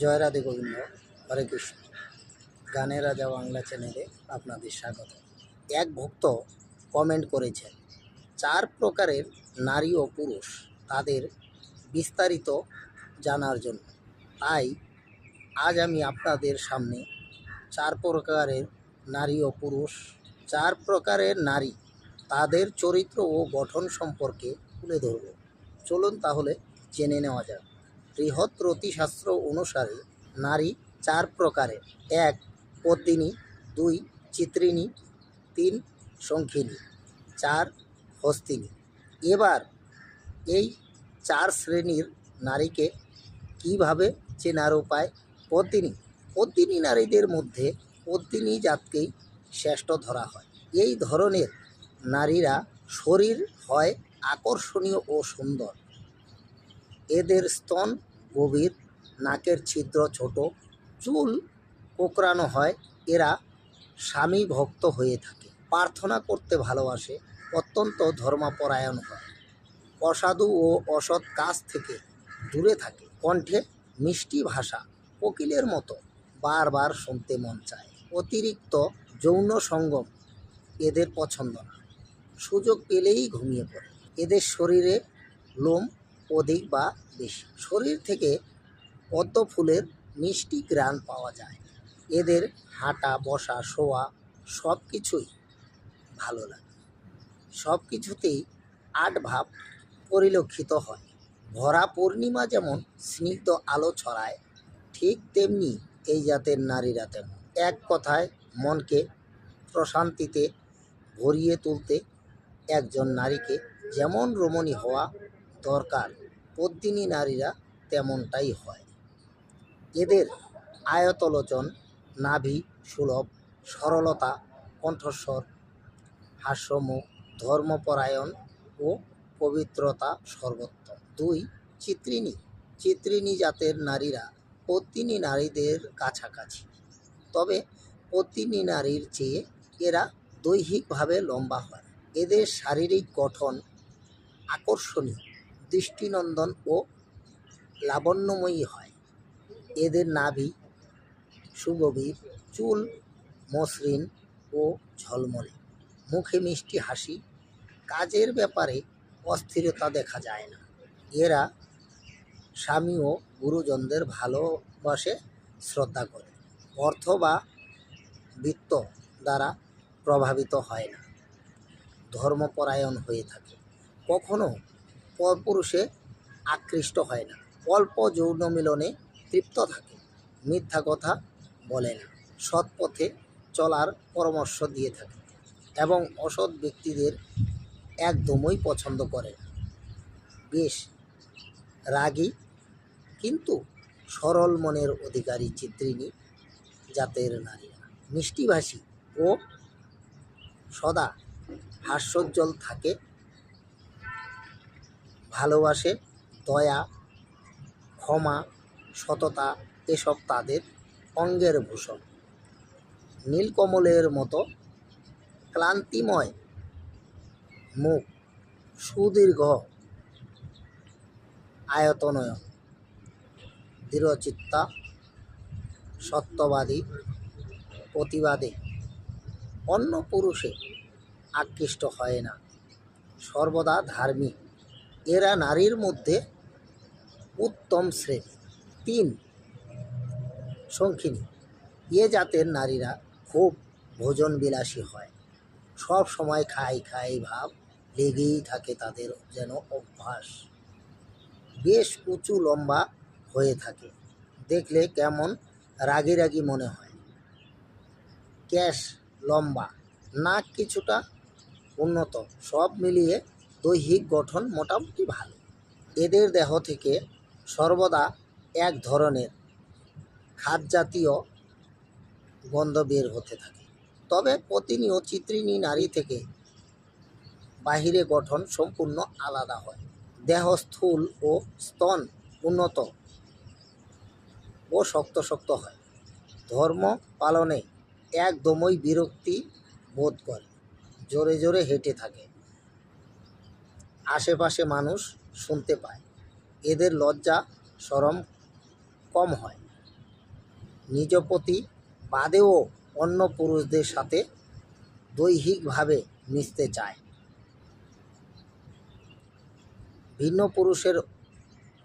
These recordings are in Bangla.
জয় রাধে গোবিন্দ, হরে কৃষ্ণ। গানের রাজা বাংলা চ্যানেলে আপনাদের স্বাগত। এক ভক্ত কমেন্ট করেছেন, চার প্রকারের নারী ও পুরুষ তাদের বিস্তারিত জানার জন্য। তাই আজ আমি আপনাদের সামনে চার প্রকারের নারী ও পুরুষ, চার প্রকারের নারী তাদের চরিত্র ও গঠন সম্পর্কে তুলে ধরব। চলুন তাহলে জেনে নেওয়া যাক। বৃহৎ রতিশাস্ত্র অনুসারে নারী চার প্রকারের, এক পদ্মিনী, দুই চিত্রিণী, তিন শঙ্খিনী, চার হস্তিনী। এবার এই চার শ্রেণির নারীকে কীভাবে চেনার উপায়? পদ্মিনী। পদ্মিনী নারীদের মধ্যে পদ্মিনী জাতকেই শ্রেষ্ঠ ধরা হয়। এই ধরনের নারীরা শরীর হয় আকর্ষণীয় ও সুন্দর। এদের স্তন গভীর, নাকের ছিদ্র ছোট, চুল কোকড়ানো হয়, এরা স্বামী ভক্ত হয়ে থাকে। প্রার্থনা করতে ভালোবাসে, অত্যন্ত ধর্মপরায়ণ হয়। অসাধু ও অসৎ কাজ থেকে দূরে থাকে। কণ্ঠে মিষ্টি ভাষা, কোকিলের মতো বারবার শুনতে মন চায়। অতিরিক্ত যৌন সঙ্গম এদের পছন্দ না। সুযোগ পেলেই ঘুমিয়ে পড়ে। এদের শরীরে লোম অধিক বা বেশি। শরীর থেকে পদ্ম ফুলের মিষ্টি গ্রান পাওয়া যায়। এদের হাঁটা, বসা, শোয়া সব কিছুই ভালো লাগে। সব কিছুতেই আট ভাব পরিলক্ষিত হয়। ভরা পূর্ণিমা যেমন স্নিগ্ধ আলো ছড়ায়, ঠিক তেমনি এই জাতের নারীরা তেমন। এক কথায় মনকে প্রশান্তিতে ভরিয়ে তুলতে একজন নারীকে যেমন রমণী হওয়া দরকার পদ্মিনী নারীরা তেমনটাই হয়। এদের আয়তলোচন, নাভি, সুলভ, সরলতা, কণ্ঠস্বর হাস্যমুখ ধর্মপরায়ণ ও পবিত্রতা সর্বোত্তম। দুই, চিত্রিণী। চিত্রিণী জাতের নারীরা পত্নী নারীদের কাছাকাছি। তবে পত্নী নারীর চেয়ে এরা দৈহিকভাবে লম্বা হয়। এদের শারীরিক গঠন আকর্ষণীয়। দৃষ্টিনন্দন ও লাবণ্যময়ী হয়। এদের নাভি সুগভীর, চুল মসৃণ ও ঝলমলে। মুখে মিষ্টি হাসি। কাজের ব্যাপারে অস্থিরতা দেখা যায় না। এরা স্বামী ও গুরুজনদের ভালোবাসে, শ্রদ্ধা করে। অর্থ বা বৃত্ত দ্বারা প্রভাবিত হয় না। ধর্মপরায়ণ হয়ে থাকে। কখনো পরপুরুষে আকৃষ্ট হয় না। অল্প যৌন মিলনে তৃপ্ত থাকে। মিথ্যা কথা বলে না। সৎ পথে চলার পরামর্শ দিয়ে থাকে এবং অসৎ ব্যক্তিদের একদমই পছন্দ করে না। বেশ রাগী কিন্তু সরল মনের অধিকারী চিত্রিণী জাতের নারীরা মিষ্টিভাষী ও সদা হাস্যোজ্জ্বল থাকে ভালোবাসে, দয়া, ক্ষমা, সততা এসব তাদের অঙ্গের ভূষণ। নীলকমলের মতো ক্লান্তিময় মুখ, সুদীর্ঘ আয়তনয় দৃঢ়চিত্তা, সত্যবাদী, প্রতিবাদে। অন্য পুরুষে আকৃষ্ট হয় না। সর্বদা ধার্মিক। এরা নারীর মধ্যে উত্তম শ্রেণি। তিন শঙ্খিনী এ জাতের নারীরা খুব ভোজন বিলাসী হয়। সব সময় খাই খাই ভাব লেগেই থাকে তাদের যেন অভ্যাস। বেশ উঁচু লম্বা হয়ে থাকে। দেখলে কেমন রাগি রাগি মনে হয়। ক্যাশ লম্বা, নাক কিছুটা উন্নত, সব মিলিয়ে দৈহিক গঠন মোটামুটি ভালো। এদের দেহ থেকে সর্বদা এক ধরনের খাদ্যজাতীয় গন্ধ বের হতে থাকে। তবে পতিনী ও চিত্রিণী নারী থেকে বাহিরে গঠন সম্পূর্ণ আলাদা হয়। দেহ স্থূল ও স্তন উন্নত ও শক্ত শক্ত হয়। ধর্ম পালনে একদমই বিরক্তি বোধ করে। জোরে জোরে হেঁটে থাকে। আশেপাশে মানুষ শুনতে পায়। এদের লজ্জা, সরম কম হয়। নিজ প্রতি বাদেও অন্য পুরুষদের সাথে দৈহিকভাবে মিশতে চায়। ভিন্ন পুরুষের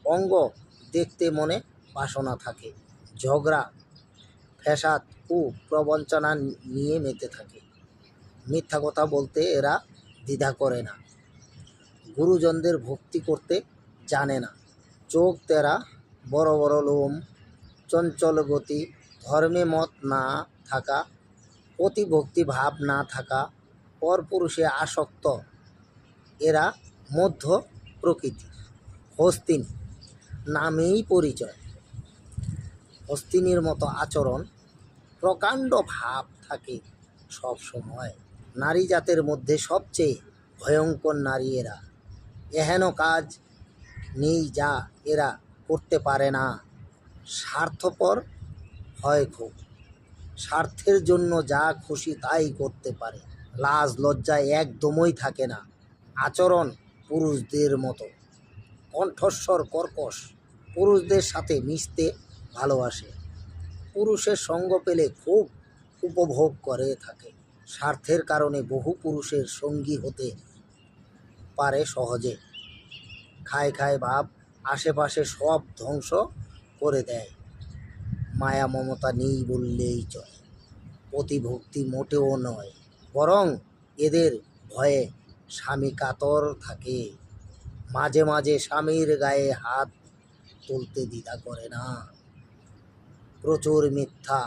অঙ্গ দেখতে মনে বাসনা থাকে। ঝগড়া, ফ্যাসাদ ও প্রবঞ্চনা নিয়ে মেতে থাকে। মিথ্যা কথা বলতে এরা দ্বিধা করে না। গুরুজনদের ভক্তি করতে জানে না। চোখ তেরা বড় বড় লোম, চঞ্চল গতি, ধর্মে মত না থাকা প্রতিভক্তি ভাব না থাকা, পরপুরুষে আসক্ত। এরা মধ্য প্রকৃতির হস্তিনী নামেই পরিচয়। হস্তিনীর মতো আচরণ, প্রকাণ্ড ভাব থাকে সব সময় নারী জাতের মধ্যে সবচেয়ে ভয়ঙ্কর নারী এরা। এহেন কাজ নেই যা এরা করতে পারে না। স্বার্থপর হয় খুব। স্বার্থের জন্য যা খুশি তাই করতে পারে। লাজ লজ্জায় একদমই থাকে না। আচরণ পুরুষদের মতো। কণ্ঠস্বর কর্কশ। পুরুষদের সাথে মিশতে ভালোবাসে। পুরুষের সঙ্গ পেলে খুব উপভোগ করে থাকে। স্বার্থের কারণে বহু পুরুষের সঙ্গী হতে পারে সহজে। খায় খায় ভাব আশেপাশে সব ধ্বংস করে দেয়। মায়া মমতা নেই বললেই চলে। প্রতিভক্তি মোটেও নয়, বরং এদের ভয়ে স্বামী কাতর থাকে। মাঝে মাঝে স্বামীর গায়ে হাত তুলতে দ্বিধা করে না। প্রচুর মিথ্যা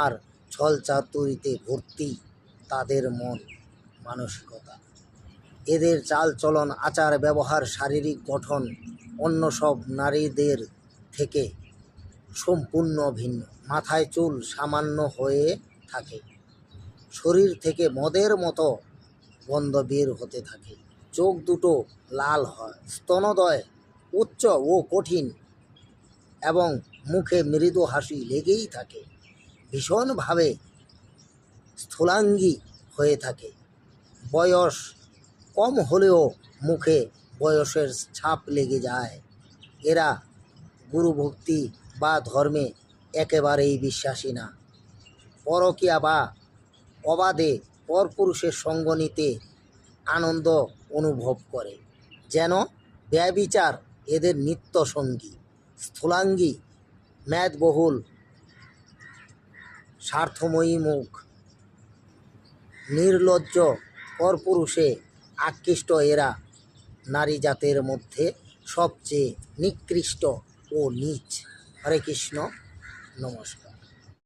আর ছলচাতুরিতে ভর্তি তাদের মন মানসিকতা। এদের চালচলন, আচার, ব্যবহার, শারীরিক গঠন, অন্য সব নারীদের থেকে সম্পূর্ণ ভিন্ন। মাথায় চুল সামান্য হয়ে থাকে। শরীর থেকে মদের মতো গন্ধ বের হতে থাকে। চোখ দুটো লাল হয়। স্তনদয় উচ্চ ও কঠিন এবং মুখে মৃদু হাসি লেগেই থাকে। ভীষণভাবে স্থূলাঙ্গী হয়ে থাকে। বয়স কম হলেও মুখে বয়সের ছাপ লেগে যায়। এরা গুরুভক্তি বা ধর্মে একেবারেই বিশ্বাসী না। পরকিয়া বা অবাধে পরপুরুষের সঙ্গ নিতে আনন্দ অনুভব করে। যেন ব্যবিচার এদের নিত্য সঙ্গী স্থূলাঙ্গী মেদবহুল স্বার্থময়ী মুখ। নির্লজ্জ পরপুরুষে আকৃষ্ট এরা। নারী জাতের মধ্যে সবচেয়ে নিকৃষ্ট ও নীচ। হরে কৃষ্ণ নমস্কার।